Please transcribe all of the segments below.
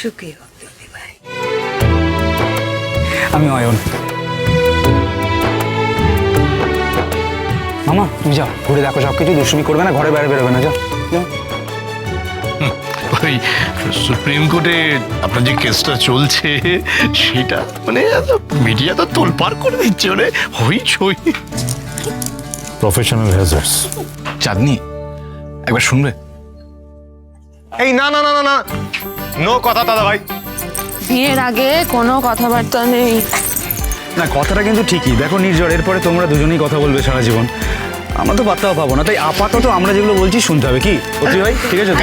সুখী হোক দিদি ভাই আমি অয়ন। মামা তুমি যাও ঘুরে দেখো সব কিছু দুষ্টুমি করবে না ঘরে বাইরে বেরোবে না যাও। যাও। ওই সুপ্রিম কোর্টে আপনার যে কেসটা চলছে সেটা মানে মিডিয়া তো তোলপাড় করে দিচ্ছে মানে হই ছই। প্রফেশনাল হ্যাজার্স চাঁদনি একবার শুনবে? এই না না না না না। নো কথা দাদা ভাই। বিয়ের আগে কোনো কথাবার্তা নেই। না কথাটা কিন্তু ঠিকই। দেখো নির্জর এরপরে তোমরা দুজনেই কথা বলবে সারা জীবন। আমরা তো পাত্তাও পাবো না তাই আপাতত আমরা যেগুলো বলছি শুনতে হবে। কি? অতি ভাই ঠিক আছে?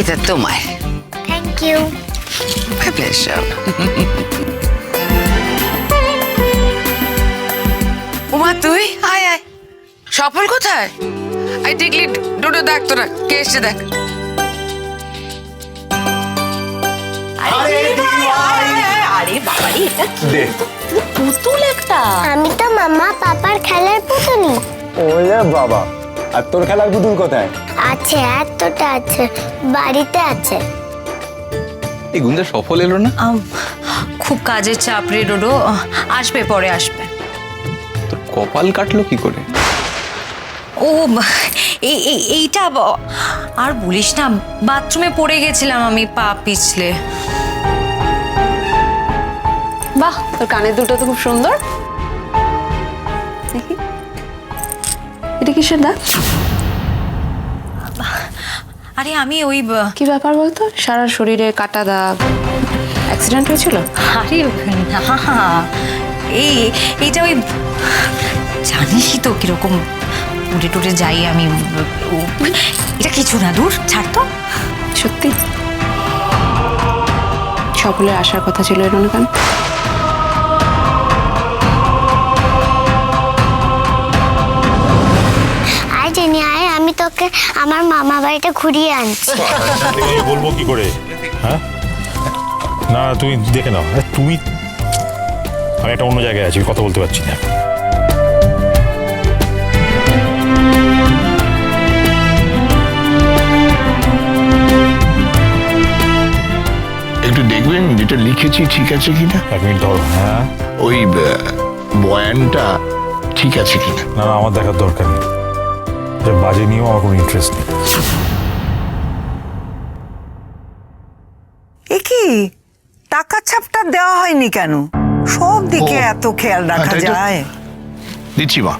এটা তোমার থ্যাংক ইউ প্লেজার উমা তুই? আয় আয়। সফল কোথায়? আই দেখলি ডোডো দেখ তোরা কে এসছে দেখ। আরে বাবারি এটা পুতুল একটা। আমি তো মামা পাপার খেলার পুতুলি। ওলে বাবা আর তোর খেলার পুতুল কোথায়? আছে এতটা আছে বাড়িতে আছে। এই গুঞ্জা সফল এলো না? খুব কাজের চাপ রে ডোডো। আসবে পরে আসবে। তোর কপাল কাটলো কি করে? ও এই এই- এইটা ব- আর বলিস না বাথরুমে পড়ে গেছিলাম আমি পা পিছলে। বাহ তোর কানের দুটো তো খুব সুন্দর। দেখি। এটা কিসের দাগ? আরে আমি ওই কি ব্যাপার বলতো? সারা শরীরে কাটা দাগ। অ্যাক্সিডেন্ট হয়েছিল? আরে না এই এইটা ওই জানিসই তো কীরকম উঠে টুটে যাই আমি ও- এটা কিছু না দূর ছাড় তো। সত্যি? সকলের আসার কথা ছিল এরকম কেন? আমি আমার মামা বাড়িতে ঘুরিয়ে আনছি। এই বলব কি করে? হ্যাঁ? না তুমি দেখে নাও। আরে তুমি আমি একটা অন্য জায়গায় আছি কথা বলতে পারছি না। একটু দেখবেন যেটা লিখেছি ঠিক আছে কিনা? এক মিনিট ধরো হ্যাঁ। ওই আহ, বয়ানটা ঠিক আছে কিনা? না না আমার দেখার দরকার নেই। এটা বাজে নিয়েও আমার কোনো ইন্টারেস্ট নেই। এ কি? টাকা ছাপটা দেওয়া হয়নি কেন? সব দিকে এত খেয়াল রাখা হ্যাঁ। যায়। দিচ্ছি মা।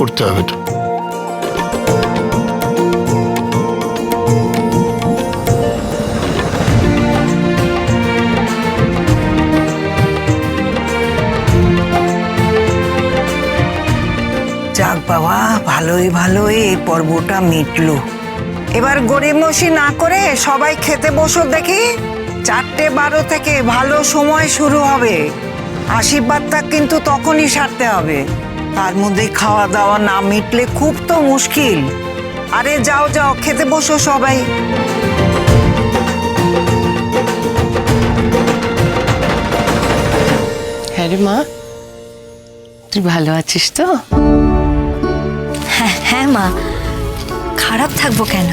করতে হবে তো। যাক বাবা, ভালোই ভালোই এই পর্বটা মিটলো। এবার গরিবমসি না করে সবাই খেতে বসো দেখি, চারটে বারো থেকে ভালো সময় শুরু হবে। আশীর্বাদটা কিন্তু তখনই সারতে হবে। তার মধ্যে খাওয়া দাওয়া না মিটলে খুব তো মুশকিল। আরে যাও যাও খেতে বসো সবাই। হ্যাঁ রে মা তুই ভালো আছিস তো? হ্যাঁ হ্যাঁ মা খারাপ থাকব কেন?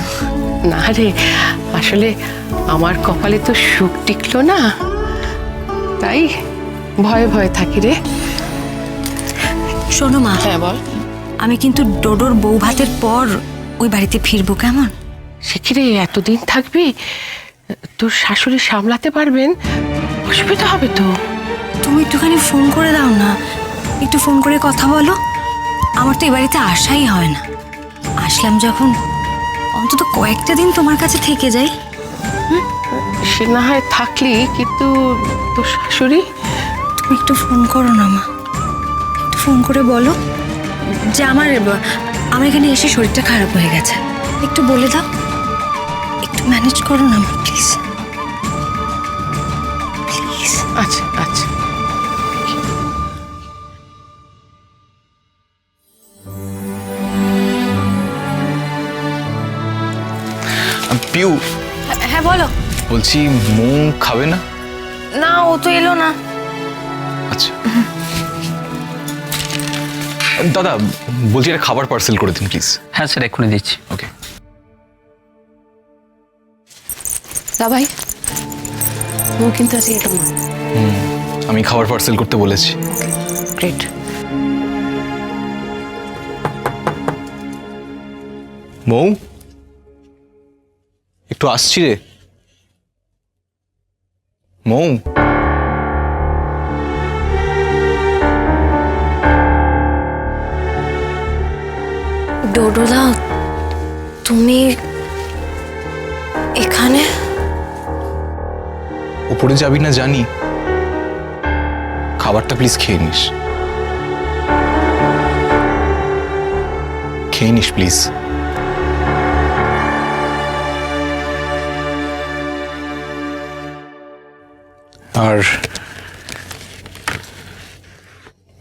না রে আসলে আমার কপালে তো সুখ টিকলো না। তাই ভয়ে ভয়ে থাকি রে। শোনো মা। হ্যাঁ বল। আমি কিন্তু ডোডোর বউ ভাতের পর ওই বাড়িতে ফিরবো কেমন? সে কি রে এতদিন থাকবি তোর শাশুড়ি সামলাতে পারবেন? অসুবিধা হবে তো। তুমি একটুখানি ফোন করে দাও না। একটু ফোন করে কথা বলো। আমার তো এ বাড়িতে আসাই হয় না। আসলাম যখন অন্তত কয়েকটা দিন তোমার কাছে থেকে যাই সে না হয় থাকলি কিন্তু তোর শাশুড়ি? তুমি একটু ফোন করো না মা। ফোন করে বলো যে আমার আমার এখানে এসে শরীরটা খারাপ হয়ে গেছে। একটু বলে দাও। একটু ম্যানেজ করো না প্লিজ প্লিজ আচ্ছা আচ্ছা। পিউ। হ্যাঁ বলো। বলছি মৌ খাবে না? না ও তো এলো না। আচ্ছা। দাদা বলছি একটা খাবার পার্সেল করে দিন প্লিজ হ্যাঁ স্যার এক্ষুনি দিচ্ছি। ওকে ভাই ও কিন্তু আজকে না আমি খাবার পার্সেল করতে বলেছি। গ্রেট মৌ একটু আসছি রে। মৌ ডোডোদা, তুমি এখানে? উপরে যাবি না, জানি। খাবারটা প্লিজ খেয়ে নিস। খেয়ে নিস প্লিজ আর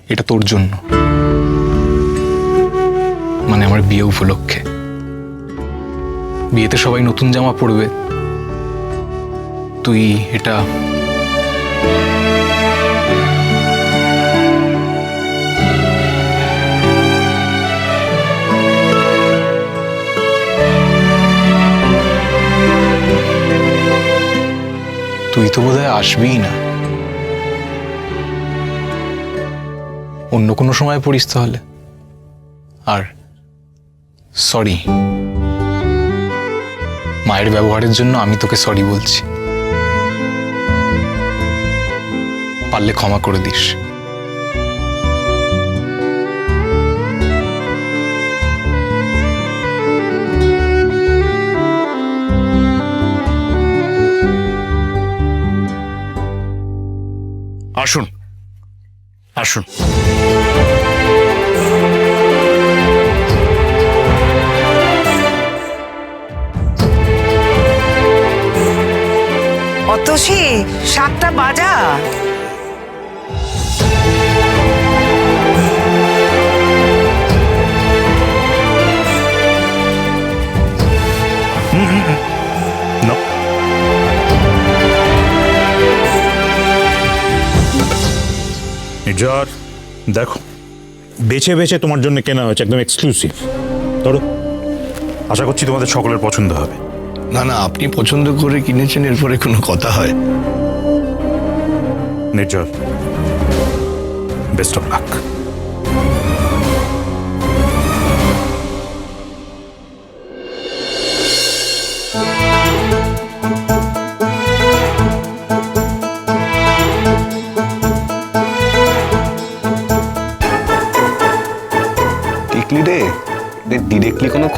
এটা তোর জন্য। মানে আমার বিয়ে উপলক্ষে। বিয়েতে সবাই নতুন জামা পরবে। তুই এটা তুই তো বোধহয় আসবিই না। অন্য কোনো সময় পড়িস তাহলে। আর সরি মায়ের ব্যবহারের জন্য আমি তোকে সরি বলছি। পারলে ক্ষমা করে দিস। আসুন। আসুন। অতসী সাতটা বাজা. নির্ঝর দেখো। বেছে বেছে তোমার জন্য কেনা হয়েছে, একদম এক্সক্লুসিভ ধরো। আশা করছি তোমাদের সকলের পছন্দ হবে। না না আপনি পছন্দ করে কিনেছেন এরপরে কোনো কথা হয়। নেচার বেস্ট অফ লাক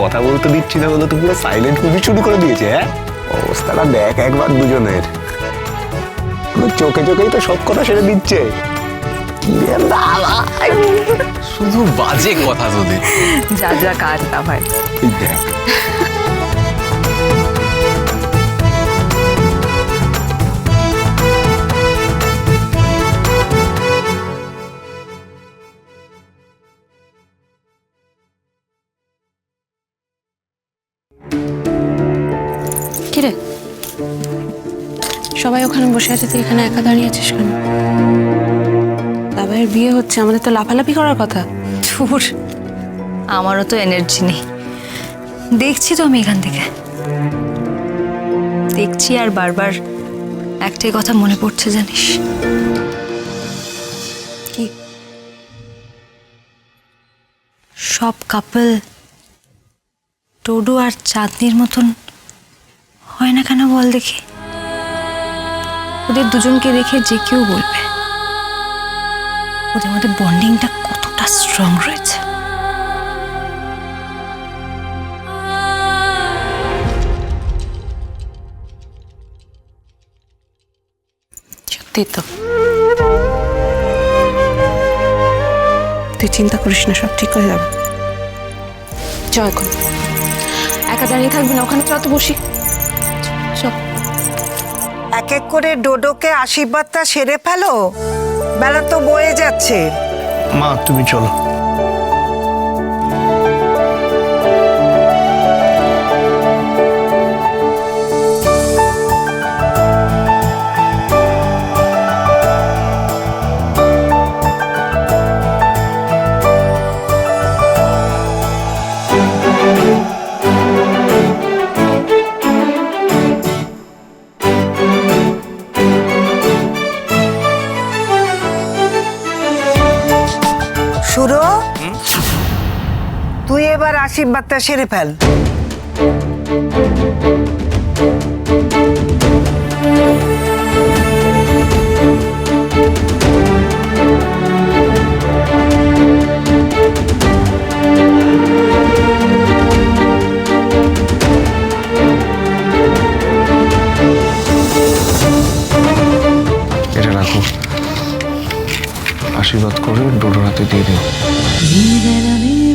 কথা বলতে দিচ্ছি না বলে তো পুরো সাইলেন্ট মুভি শুরু করে দিয়েছে হ্যাঁ? অবস্থাটা দেখ একবার দুজনের। চোখে চোখেই তো সব কথা সেরে দিচ্ছে! শুধু বাজে কথা তোদের যা যা কাজ না ভাই দেখ। কিরে? সবাই ওখানে বসে আছে, তুই এখানে একা দাঁড়িয়ে আছিস কেন? দাবাইয়ের বিয়ে হচ্ছে, আমাদের তো লাফালাফি করার কথা। ধুর। আমারও তো এনার্জি নেই। দেখছি তো আমি এখান থেকে। দেখছি আর বারবার একটাই কথা মনে পড়ছে, জানিস? কি? সব কাপল টোডো আর চাঁদনির মতন হয় না কেন বল দেখি। ওদের দুজনকে দেখে যে কেউ বলবে। ওদের মধ্যে বন্ডিংটা কতটা স্ট্রং রয়েছে। তুই চিন্তা করিস না, সব ঠিক হয়ে যাবে। চ এখন। একা দাঁড়িয়ে থাকবি না, ওখানে চ তো বসি। এক এক করে ডোডোকে আশীর্বাদটা সেরে ফেলো? বেলা তো বয়ে যাচ্ছে। মা তুমি চলো। আশীর্বাদটা সেরে ফেল। আশীর্বাদ করে ডোডোর হাতে দিয়ে দিও।